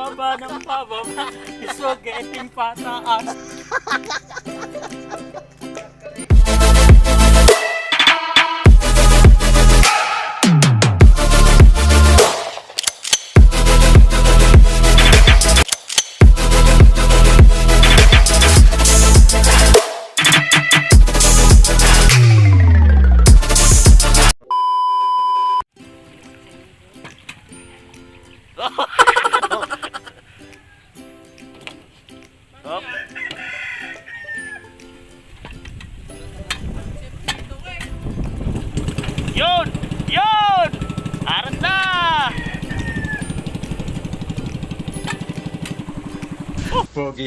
pababa ng pababa is so getting pataas.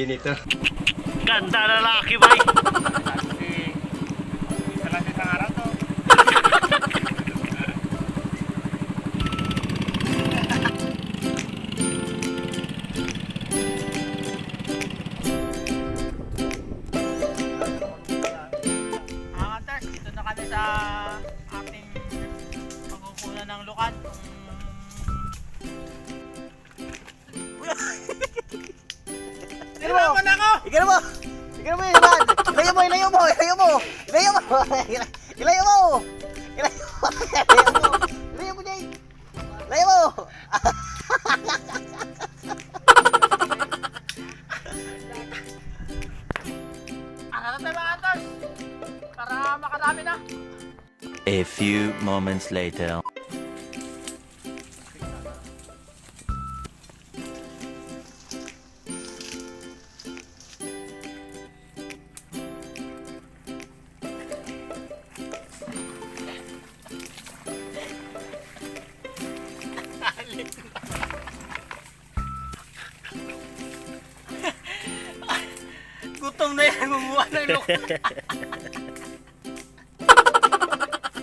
Pogi nito. Ganda lalaki, bay! Isa lang isang araw Ikaw mo yun naman! Ilayo mo, ilayo mo, ilayo mo! Ilayo mo! Ilayo mo! Ilayo mo! Ilayo mo! Ilayo mo, Jay! Ilayo mo! Ano na tayo mga hunters? Para makarami na. A few moments later. Gumawa ng lukan.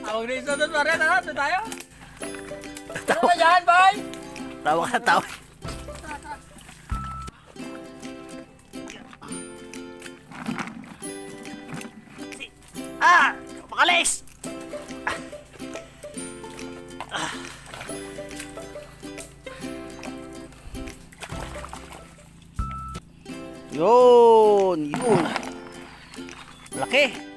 Tawag na isa doon, pare. Tara, doon tayo. Ano ba yan, boy? Tawa ka. Ah! Makalis! Yun! Yun! Laki!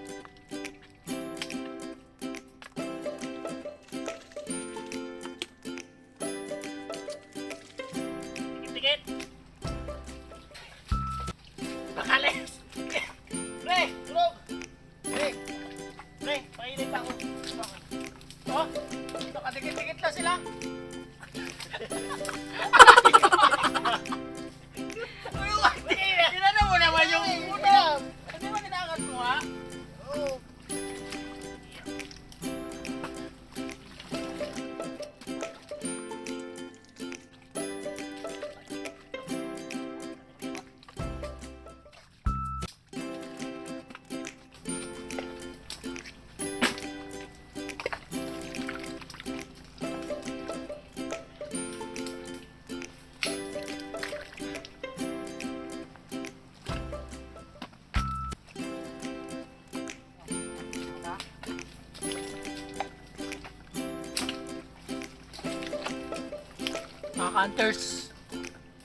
Hunters,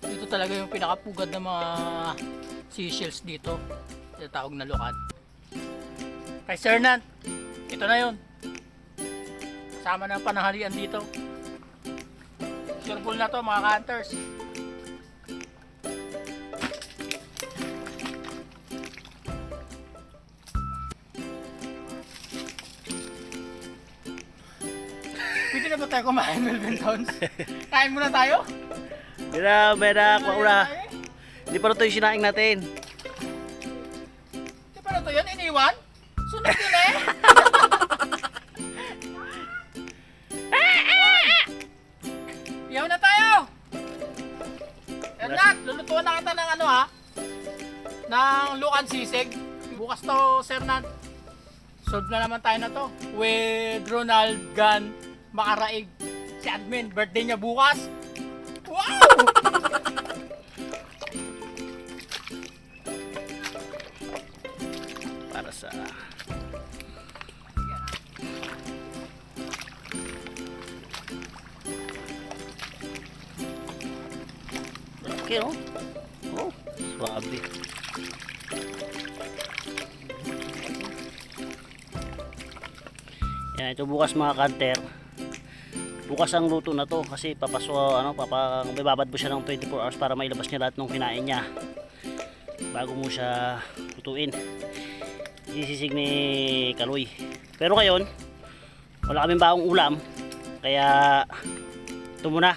dito talaga yung pinakapugad ng mga seashells dito. Tinatawag na lukan. Kay Sir Nan, ito na yun. Kasama ng pananghalian dito. Sureball na to mga hunters. Pwede na tayo kumain, Melvin Towns? Kain muna tayo? Hindi na, eh. Hindi pa rin ito yung sinaing natin. Di pa na to yun, iniwan? Sunod yun eh! Iyaw na tayo! Ernat, lulutuan na kita ng ano ha? Ng lukan sisig. Bukas to, Sir Nat. Solve na naman tayo na to. With Ronald Gan Makaraig. Si admin, birthday niya bukas. Wow! Para sa... laki oh. Oh, swabe. Yan, ito bukas mga kanter. Bukas ang luto na to kasi papaso ano papa bababad mo siya ng 24 hours para mailabas niya lahat ng kinain niya bago mo siya lutuin. Sisisig ni Kaloy. Pero ngayon, wala kaming baong ulam kaya ito muna.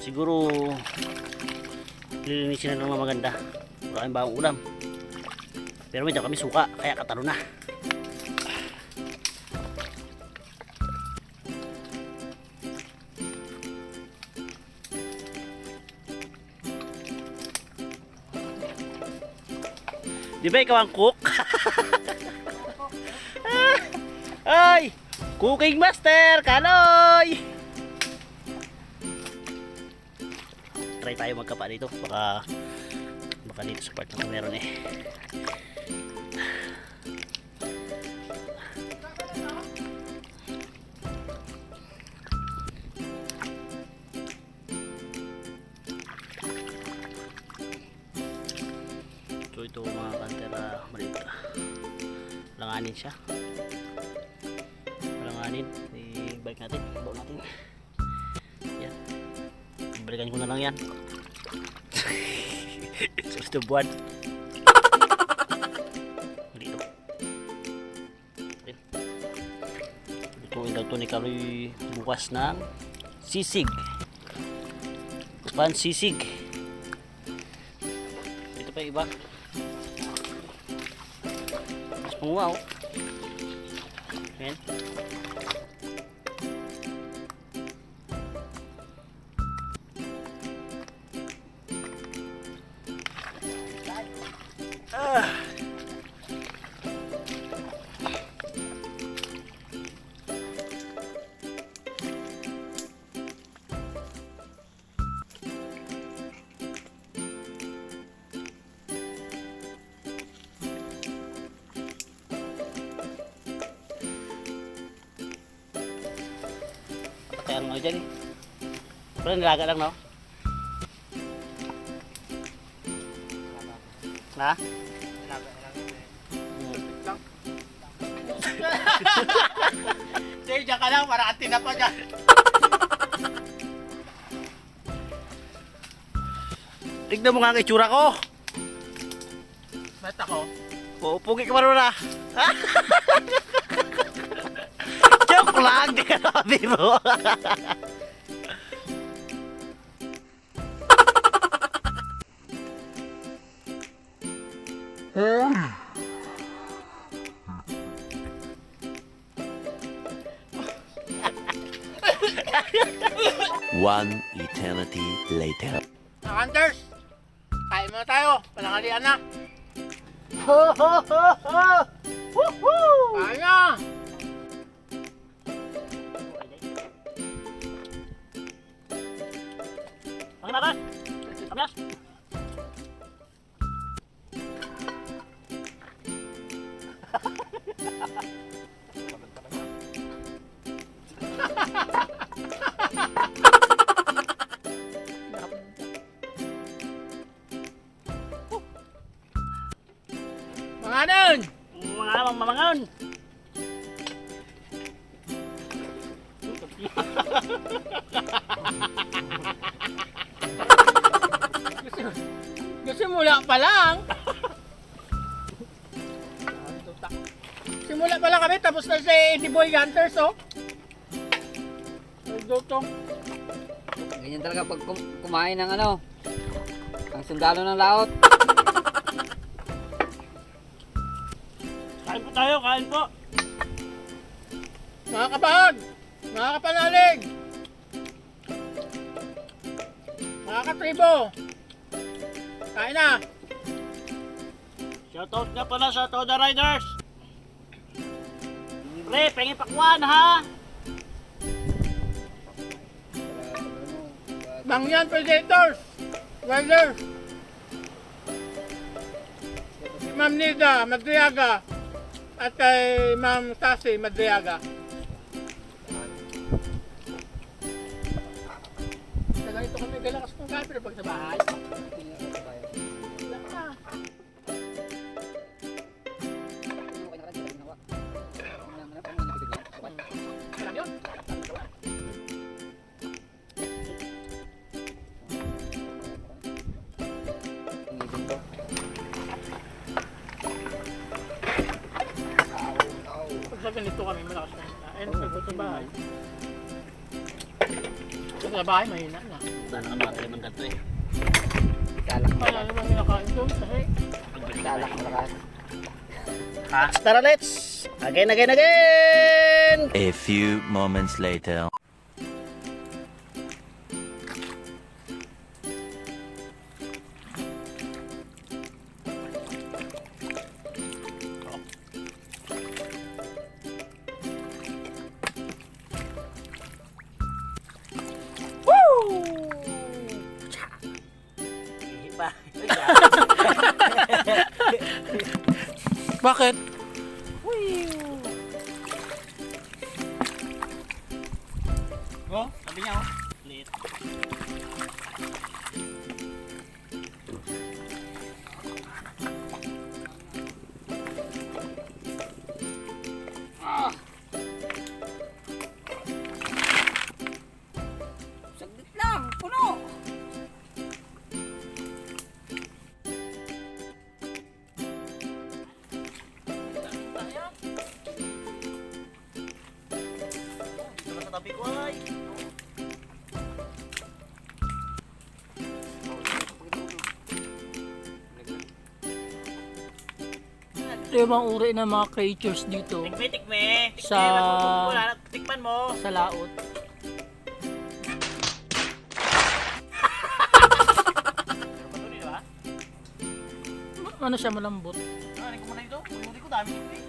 Siguro lilinisin na lang ng maganda. Wala kaming baong ulam. Pero dyan kami suka kaya katalo na. Di ba ikaw ang cook? Ay! Cooking Master! Kaloy! Try tayo magkapa dito. Baka baka dito sa part na meron eh. So ito mga kantera maliit. Langanin siya. Langanin. I-bike natin. Bawa natin. Yan. Balikan ko na lang yan. Sulit na buwan. Dito. Yan. Lutuin daw to ni Kaloy bukas ng sisig. Pan sisig. Ito pa iba. Phú không? Kaya ano dyan eh. Pero nilaga lang no? Ha? Sige, dyan ka lang, para atin na pa dyan. Tignan mo nga ang itsura ko. Ba't ako? Oo, pugi ka pa rin na. Joke lang, nabi mo. One eternity later. Hunters, kain muna tayo. Palangalian na. Ho, ho, ho, ho! Woohoo! Kain Simula pa lang. Simula pa lang kami, tapos na si Eddie Boy Hunters, oh. Nagluto. Ganyan talaga pag kum- kumain ng ano, ang sundalo ng laot. Kain po tayo, kain po! Mga kapahag, mga kapanalig, mga katribo, kain na. Shoutout nga pala sa Toda Riders! Pre, pengen pakwan ha! Mangyan Predators, Welders, si Ma'am Nida Madriaga, at kay Ma'am Tasi Madriaga. Pag sa ganito kami, malakas na. Ayun, pag sa bahay. Sa bahay, mahina na. Sana ka makatalim ng ganito eh. Salak, Kaya naman kinakain doon kasi salak malakas. Ha? Tara, let's! Again, again, again! A few moments later. Ito mga uri ng mga creatures dito Tikme, tikme. Tikme, Sa- natutog mo. Tikman mo. sa laot. Doon, di ba? Ano siya malambot? Ah, ko muna ito. Huli ko, dami nito eh.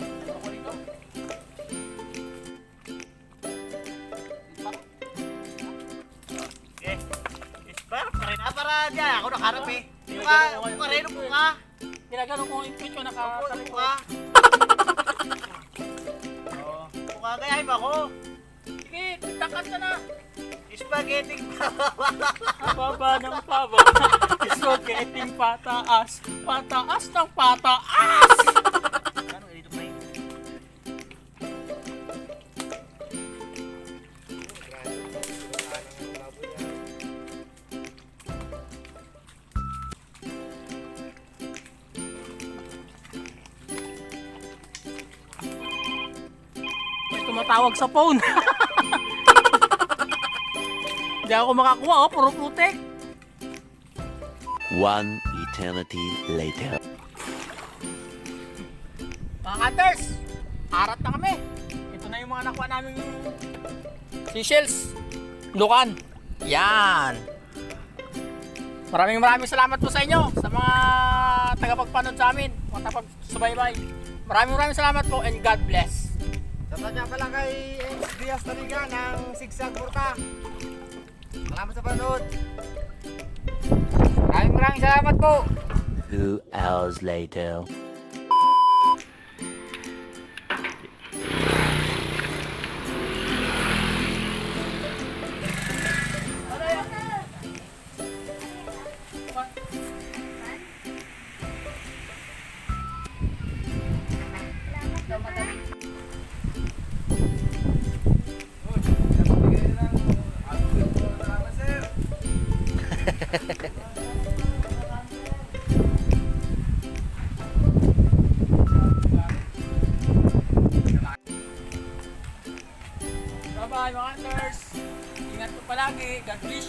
Ano ko dito? Para pa rin. Ah, para dyan. Ako nakaharap eh. Yung ka rin, ka. Ginagano ko picture Upo, nakatalikod. upo ka. Oo. Ka, gayahin mo ako. Sige, takat ka na. Spaghetti Pababa ng paba. So getting pataas. Pataas ng pataas. Tumatawag sa phone. Hindi ako makakuha, oh, puro putek. One eternity later. Mga cutters, arat na kami. Ito na yung mga nakuha namin seashells. Lukan. Yan. Maraming maraming salamat po sa inyo, sa mga tagapagpanood sa amin, mga tapagsubaybay. Maraming maraming salamat po and God bless. Nga pala kay Ace Diaz Tariga ng Sigsag Murta. Salamat sa panood. Maraming maraming salamat po! Two hours later. Bye-bye mga cutters. Ingat po palagi. God bless.